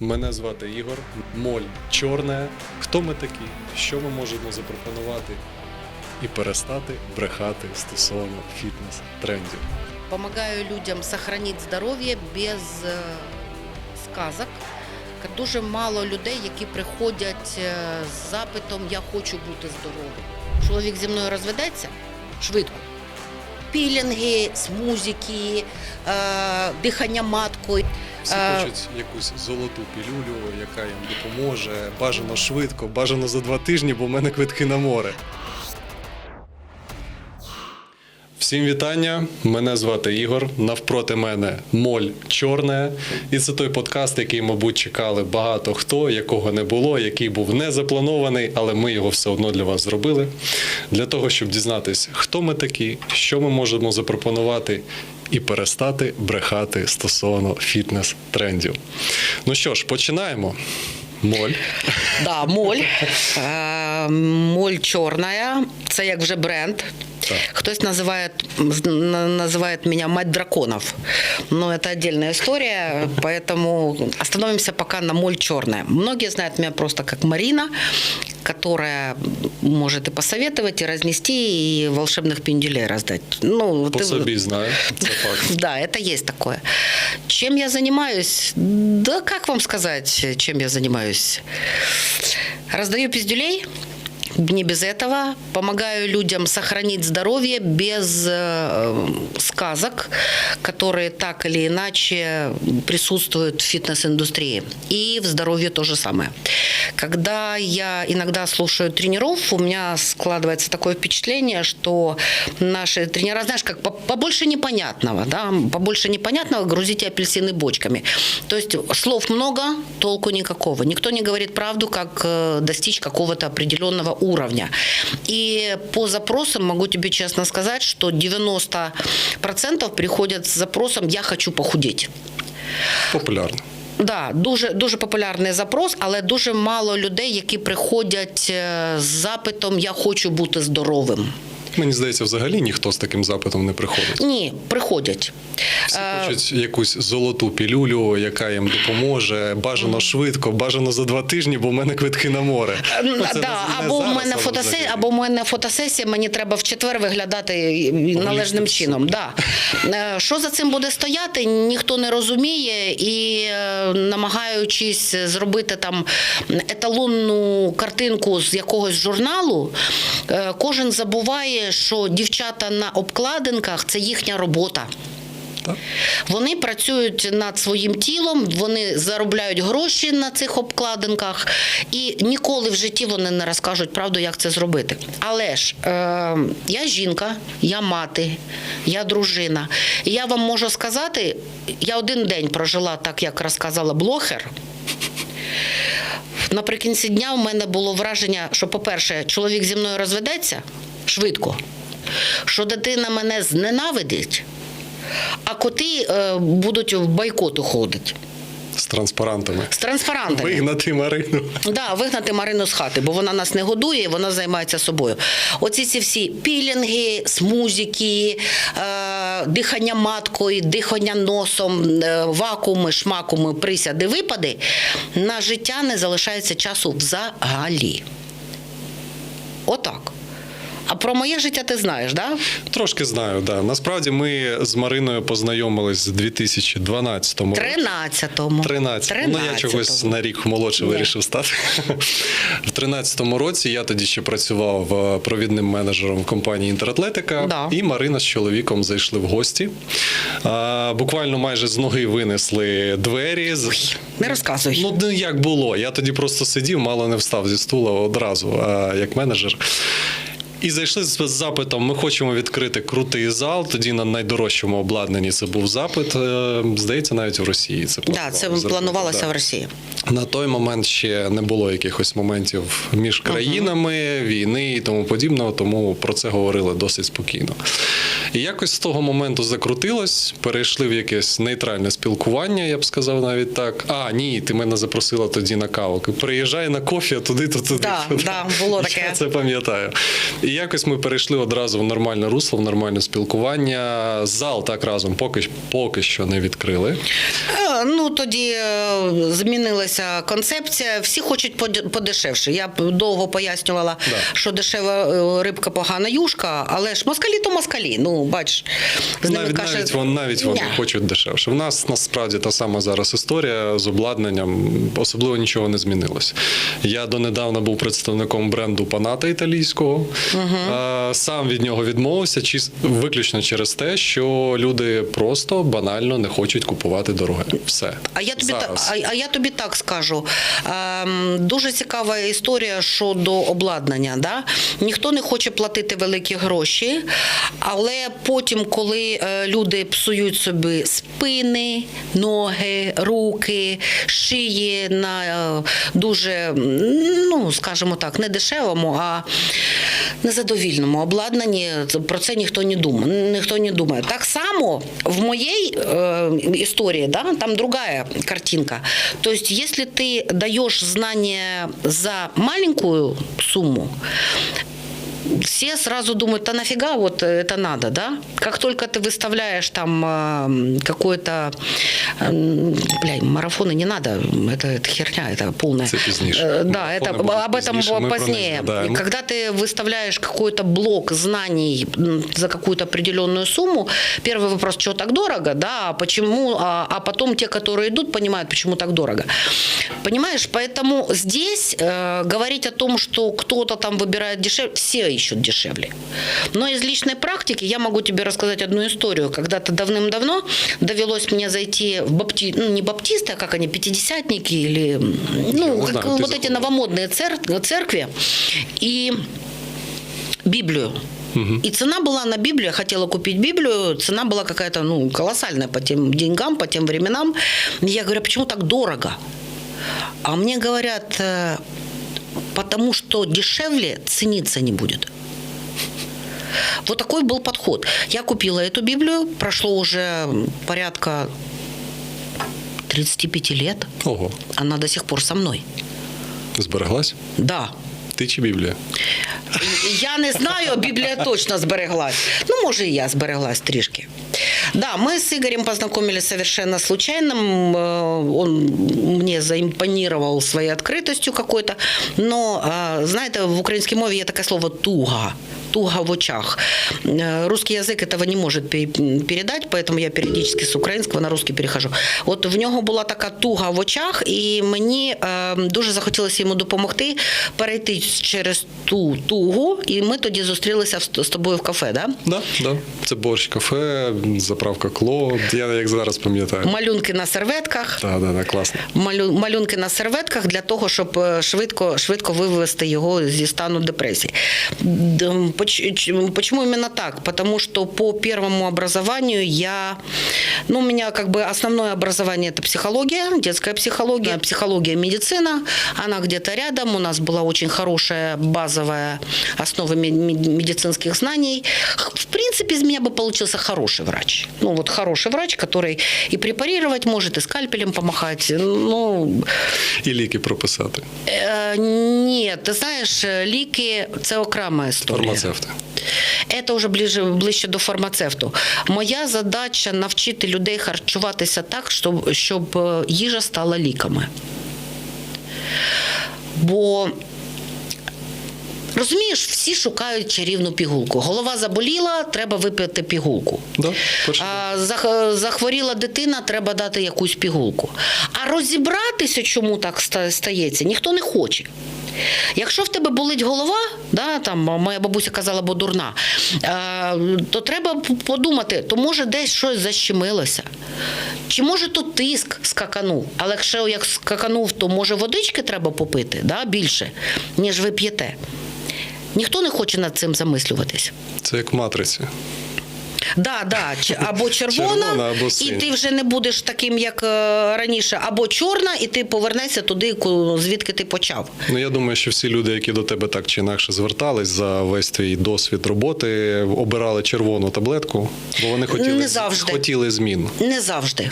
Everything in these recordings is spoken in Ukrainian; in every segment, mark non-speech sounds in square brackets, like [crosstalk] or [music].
Мене звати Ігор, моль чорне. Хто ми такі? Що ми можемо запропонувати і перестати брехати стосовно фітнес-трендів? Помогаю людям сохранити здоров'я без е, сказок. Дуже мало людей, які приходять е, з запитом Я хочу бути здоровим. Чоловік зі мною розведеться швидко. Пілінги, смузики, музики, дихання маткою. Всі Е, хочуть якусь золоту пілюлю, яка їм допоможе. Бажано швидко, бажано за два тижні, бо в мене квитки на море. Всім вітання! Мене звати Ігор. Навпроти мене моль чорне. І це той подкаст, який, мабуть, чекали багато хто, якого не було, який був не запланований, але ми його все одно для вас зробили. Для того, щоб дізнатися, хто ми такі, що ми можемо запропонувати і перестати брехати стосовно фітнес-трендів. Ну що ж, починаємо. Моль. Да, моль. Е, моль чорна. Це як вже бренд. Так. Хтось називає, на- називає меня мать драконов. Но это отдельная история, поэтому остановимся пока на моль черная. Многие знают меня просто как Марина, которая может и посоветовать, и разнести, и волшебных пендюлей раздать. Ну, По ты- собі знаю. Це факт. [laughs] да, это есть такое. Чем я занимаюсь? Да как вам сказать, чем я занимаюсь? Раздаю пиздюлей, не без этого. Помогаю людям сохранить здоровье без э, сказок, которые так или иначе присутствуют в фитнес-индустрии. И в здоровье то же самое. Когда я иногда слушаю тренеров, у меня складывается такое впечатление, что наши тренера, знаешь, как по- побольше непонятного, да, побольше непонятного грузите апельсины бочками. То есть слов много, толку никакого. Никто не говорит правду, как э, достичь какого-то определенного уровня. И по запросам могу тебе честно сказать, что 90% приходят с запросом «я хочу похудеть». Популярно. Да, дуже дуже популярний запрос, але дуже мало людей, які приходять е, з запитом Я хочу бути здоровим. Мені здається, взагалі ніхто з таким запитом не приходить. Ні, приходять. Всі Е, хочуть якусь золоту пілюлю, яка їм допоможе. Бажано швидко, бажано за два тижні, бо в мене квитки на море. Це да, не- або в мене фотосесія, або в мене фотосесія, мені треба в четвер виглядати належним чином. Да. Е, Що за цим буде стояти, ніхто не розуміє, і е, намагаючись зробити там еталонну картинку з якогось журналу, е, кожен забуває, що дівчата на обкладинках це їхня робота. Так. Вони працюють над своїм тілом, вони заробляють гроші на цих обкладинках, і ніколи в житті вони не розкажуть правду, як це зробити. Але ж е, я жінка, я мати, я дружина. І я вам можу сказати, я один день прожила так, як розказала блогер. Наприкінці дня у мене було враження, що, по-перше, чоловік зі мною розведеться швидко, що дитина мене зненавидить, а коти е, будуть в бойкоту ходити з транспарантами. з транспарантами. Вигнати Марину. Да, вигнати Марину з хати, бо вона нас не годує, вона займається собою. Оці ці всі пілінги, смузики, е, дихання маткою, дихання носом, е, вакууми, шмакуми, присяди, випади, на життя не залишається часу взагалі. Отак. А про моє життя ти знаєш? Да? Трошки знаю, да. Насправді ми з Мариною познайомились в 2012 році. 13-му. 13. Ну, я чогось на рік молодше вирішив стати. В 13-му році я тоді ще працював е, провідним менеджером компанії Інтератлетика, Да. і Марина з чоловіком зайшли в гості. А, Буквально майже з ноги винесли двері. з- Не розказуй. Ну, ну, як було. Я тоді просто сидів, мало не встав зі стула одразу, а, як менеджер. І зайшли з запитом: ми хочемо відкрити крутий зал. Тоді на найдорожчому обладнанні це був запит. е, Здається, навіть в Росії це Да, це планувалося да. в Росії. На той момент ще не було якихось моментів між країнами, війни і тому подібного, тому про це говорили досить спокійно. І якось з того моменту закрутилось, перейшли в якесь нейтральне спілкування, я б сказав навіть так. А, ні, ти мене запросила тоді на каву. Приїжджай на кофі, а туди, то туди. Да, туди. да, було [laughs] таке. Я це пам'ятаю. І якось ми перейшли одразу в нормальне русло, в нормальне спілкування. Зал так разом поки, поки що не відкрили. Ну тоді е, змінилася концепція. Всі хочуть поде- подешевше. Я довго пояснювала, Да. що дешева е, рибка погана юшка, але ж москалі то москалі. Ну бач, з ними Навіть, каже, навіть, вон, навіть вони хочуть дешевше. В нас насправді та сама зараз історія з обладнанням, особливо нічого не змінилось. Я донедавна був представником бренду Паната італійського. Е, Сам від нього відмовився, чис- виключно через те, що люди просто банально не хочуть купувати дороге. Все. А я тобі Зараз. а, а я тобі так скажу. Ем, дуже цікава історія щодо обладнання. Да? Ніхто не хоче платити великі гроші, але потім, коли е, люди псують собі спини, ноги, руки, шиї на е, дуже, ну скажімо так, не дешевому, а незадовільному обладнанні, про це ніхто не думає. Ніхто не думає. Так само в моей э, истории, да, там другая картинка. То есть, если ты даешь знания за маленькую сумму, все сразу думают, да нафига вот это надо, да? Как только ты выставляешь там э, какой-то, э, бля, марафоны не надо, это, это херня, это полная. Це пізніше. Э, Да, Марафони это будуть об этом пізніше, ми про них позднее. згадаємо. И когда ты выставляешь какой-то блок знаний м, за какую-то определенную сумму, первый вопрос, что так дорого, да, а почему, а, а потом те, которые идут, понимают, почему так дорого. Понимаешь, поэтому здесь э, говорить о том, что кто-то там выбирает дешевле, все ищут дешевле. Но из личной практики я могу тебе рассказать одну историю. Когда-то давным-давно довелось мне зайти в бапти... ну, не баптисты, а как они, пятидесятники или, ну, как знаю, ты вот эти заходила. новомодные цер- церкви. И Библию. И цена была на Библию, я хотела купить Библию, цена была какая-то, ну, колоссальная по тем деньгам, по тем временам. Я говорю, «А почему так дорого? А мне говорят, «Э, потому что дешевле цениться не будет. Вот такой был подход. Я купила эту Библию, прошло уже порядка 35 лет, Ого, она до сих пор со мной. збереглась? Да, Ти чи Біблія? Я не знаю, а Біблія точно збереглась. Ну, може, і я збереглась трішки. Да, мы с Игорем познакомились совершенно случайно. М, э, Он мне заимпонировал своей открытостью какой-то. Но, э, знаете, в українській мові є таке слово туга. Туга в очах. Э, Русский язык этого не может пе- передать, поэтому я периодически з українського на русский перехожу. От в нього була така туга в очах, і мені е, дуже захотілося йому допомогти перейти через ту тугу, і ми тоді зустрілися в- з тобою в кафе. Да? Да, да. Це борщ, кафе, заправка кло. Я як зараз пам'ятаю. Малюнки на серветках. Так, да, да, класно. малю- малюнки на серветках для того, щоб е, швидко, швидко вивести його зі стану депресії. Д- поч- ч- Почему именно так? Потому что по первому образованию я, ну, у меня как бы основное образование это психология, детская психология, психология, медицина, она где-то рядом, у нас была очень хорошая базовая основа ме- ме- медицинских знаний. Х- В принципе, из меня бы получился хороший врач. Ну, вот хороший врач, который и препарировать может, и скальпелем помахать. Ну, І ліки прописати. Е, ні, ти знаєш, е, ліки це окрема історія. Фармацевти. Це вже ближче, ближче до фармацевту. Моя задача навчити людей харчуватися так, щоб, щоб їжа стала ліками. Бо розумієш, всі шукають чарівну пігулку. Голова заболіла, треба випити пігулку. Да. А, захворіла дитина, треба дати якусь пігулку. А розібратися, чому так стається, ніхто не хоче. Якщо в тебе болить голова, да, там моя бабуся казала, бо дурна, е, то треба подумати, то може десь щось защемилося. Чи може то тиск скаканув? Але якщо як скаканув, то може водички треба попити да, більше, ніж ви п'єте. Ніхто не хоче над цим замислюватись. Це як в матриці. Да, да, або [laughs] червона, Червона, або і ти вже не будеш таким, як е, раніше, або чорна, і ти повернешся туди, звідки ти почав. Ну я думаю, що всі люди, які до тебе так чи інакше звертались за весь твій досвід роботи, обирали червону таблетку, бо вони хотіли, Не завжди. хотіли змін. Не завжди.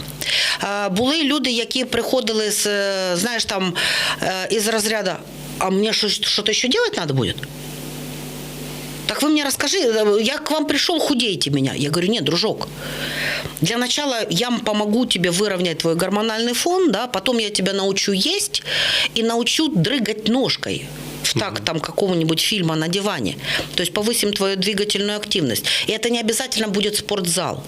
Були люди, які приходили з, е, знаєш, там е, із розряду, а мені щось, що-то ще робити треба буде? Так вы мне расскажи, э, я к вам пришел, худейте меня. Я говорю, нет, дружок, для начала я помогу тебе выровнять твой гормональный фон, да, потом я тебя научу есть и научу дрыгать ножкой в такт там какого-нибудь фильма на диване. То есть повысим твою двигательную активность. И это не обязательно будет спортзал.